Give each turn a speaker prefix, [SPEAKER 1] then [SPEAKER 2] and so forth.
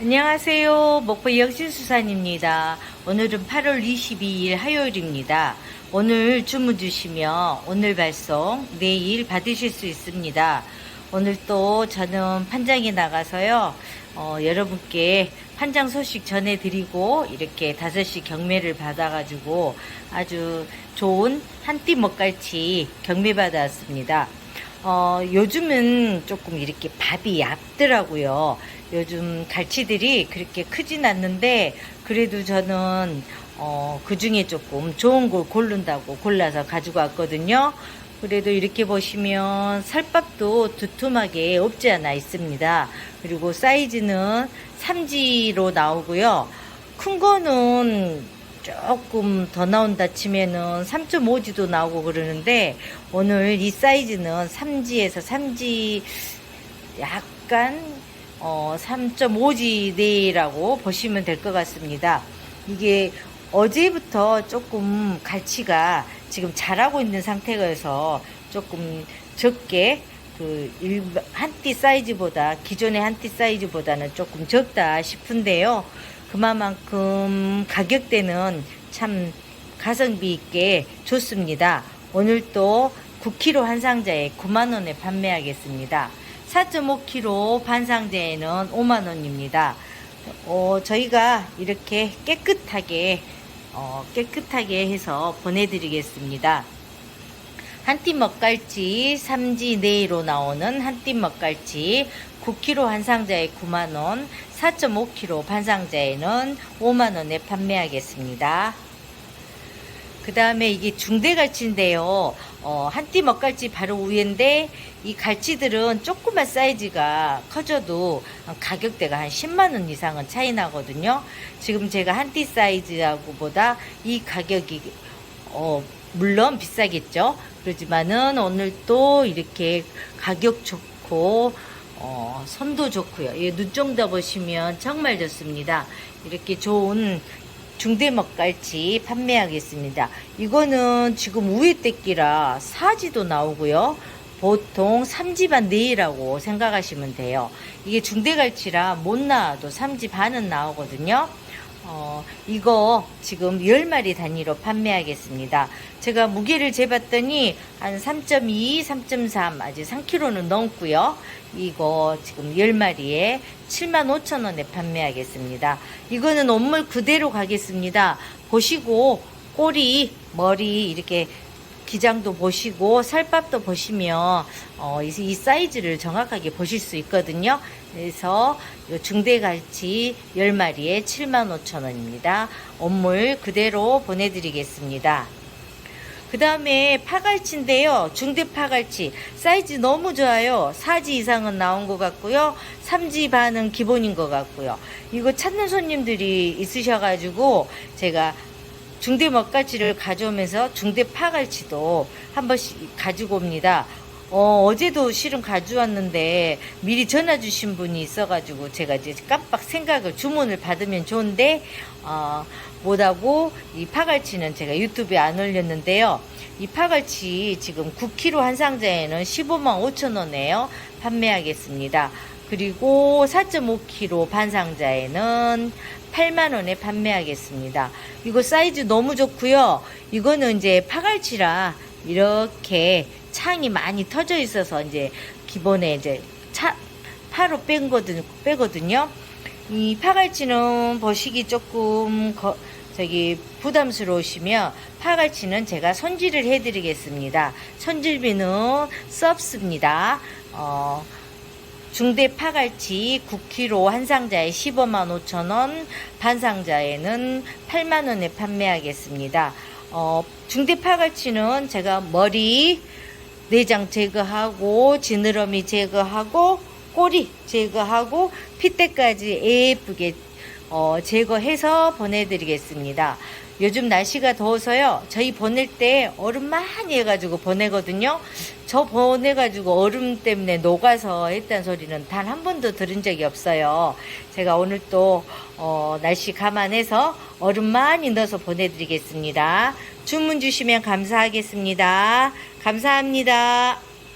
[SPEAKER 1] 안녕하세요. 목포 영신수산입니다. 오늘은 8월 22일 화요일입니다. 오늘 주문 주시면 오늘 발송, 내일 받으실 수 있습니다. 오늘 또 저는 판장에 나가서요, 어, 여러분께 판장 소식 전해드리고 이렇게 5시 경매를 받아가지고 아주 좋은 한띠 먹갈치 경매 받았습니다. 어, 요즘은 조금 이렇게 밥이 얇더라고요. 요즘 갈치들이 그렇게 크진 않는데, 그래도 저는, 어, 그 중에 조금 좋은 걸 고른다고 골라서 가지고 왔거든요. 그래도 이렇게 보시면 살밥도 두툼하게 없지 않아 있습니다. 그리고 사이즈는 3지로 나오고요. 큰 거는 조금 더 나온다 치면은 3.5지도 나오고 그러는데 오늘 이 사이즈는 3지에서 3지 약간 어 3.5지 내라고 보시면 될 것 같습니다. 이게 어제부터 조금 갈치가 지금 자라고 있는 상태여서 조금 적게 그 한띠 사이즈보다 기존의 한띠 사이즈보다는 조금 적다 싶은데요. 그만큼 가격대는 참 가성비 있게 좋습니다. 오늘 또 9kg 한 상자에 9만원에 판매하겠습니다. 4.5kg 반 상자에는 5만원입니다. 어, 저희가 이렇게 깨끗하게, 어, 깨끗하게 해서 보내드리겠습니다. 한띠 먹갈치 3지 내로 나오는 한띠 먹갈치 9kg 한 상자에 9만원, 4.5kg 반 상자에는 5만원에 판매하겠습니다. 그 다음에 이게 중대갈치인데요. 어, 한띠 먹갈치 바로 위인데 이 갈치들은 조그만 사이즈가 커져도 가격대가 한 10만원 이상은 차이 나거든요. 지금 제가 한띠 사이즈하고 보다 이 가격이 어, 물론 비싸겠죠. 그렇지만은 오늘 또 이렇게 가격 좋고 어, 선도 좋고요. 이 눈정도 보시면 정말 좋습니다. 이렇게 좋은 중대 먹갈치 판매하겠습니다. 이거는 지금 우회 떼끼라 사지도 나오고요. 보통 3지 반 내일이라고 생각하시면 돼요. 이게 중대갈치라 못 나와도 3지 반은 나오거든요. 어, 이거 지금 10마리 단위로 판매하겠습니다. 제가 무게를 재봤더니 한 3.2, 3.3, 아직 3kg는 넘고요. 이거 지금 10마리에 75,000원에 판매하겠습니다. 이거는 온물 그대로 가겠습니다. 보시고 꼬리, 머리 이렇게 기장도 보시고 살밥도 보시면 어, 이, 이 사이즈를 정확하게 보실 수 있거든요. 그래서 요 중대갈치 10마리에 75,000원입니다. 온물 그대로 보내드리겠습니다. 그 다음에 파갈치인데요. 중대 파갈치. 사이즈 너무 좋아요. 4지 이상은 나온 것 같고요. 3지 반은 기본인 것 같고요. 이거 찾는 손님들이 있으셔가지고 제가 중대 먹갈치를 가져오면서 중대 파갈치도 한 번씩 가지고 옵니다. 어, 어제도 실은 가져왔는데 미리 전화 주신 분이 있어가지고 제가 이제 깜빡 생각을 주문을 받으면 좋은데 어, 못하고 이 파갈치는 제가 유튜브에 안 올렸는데요. 이 파갈치 지금 9kg 한 상자에는 15만 5천 원에요. 판매하겠습니다. 그리고 4.5kg 반 상자에는 8만 원에 판매하겠습니다. 이거 사이즈 너무 좋고요. 이거는 이제 파갈치라 이렇게 창이 많이 터져 있어서 이제 기본에 이제 차 파로 뺀 거든 빼거든요. 이 파갈치는 버시기 조금 거, 저기 부담스러우시면 파갈치는 제가 손질을 해드리겠습니다. 손질비는 썩습니다. 어, 중대 파갈치 9kg 한 상자에 15만 5천 원, 반 상자에는 8만 원에 판매하겠습니다. 어, 중대 파갈치는 제가 머리, 내장 제거하고 지느러미 제거하고 꼬리 제거하고 핏대까지 예쁘게 어, 제거해서 보내드리겠습니다. 요즘 날씨가 더워서요. 저희 보낼 때 얼음 많이 해가지고 보내거든요. 저 보내가지고 얼음 때문에 녹아서 했다는 소리는 단 한 번도 들은 적이 없어요. 제가 오늘 또 어, 날씨 감안해서 얼음 많이 넣어서 보내드리겠습니다. 주문 주시면 감사하겠습니다. 감사합니다.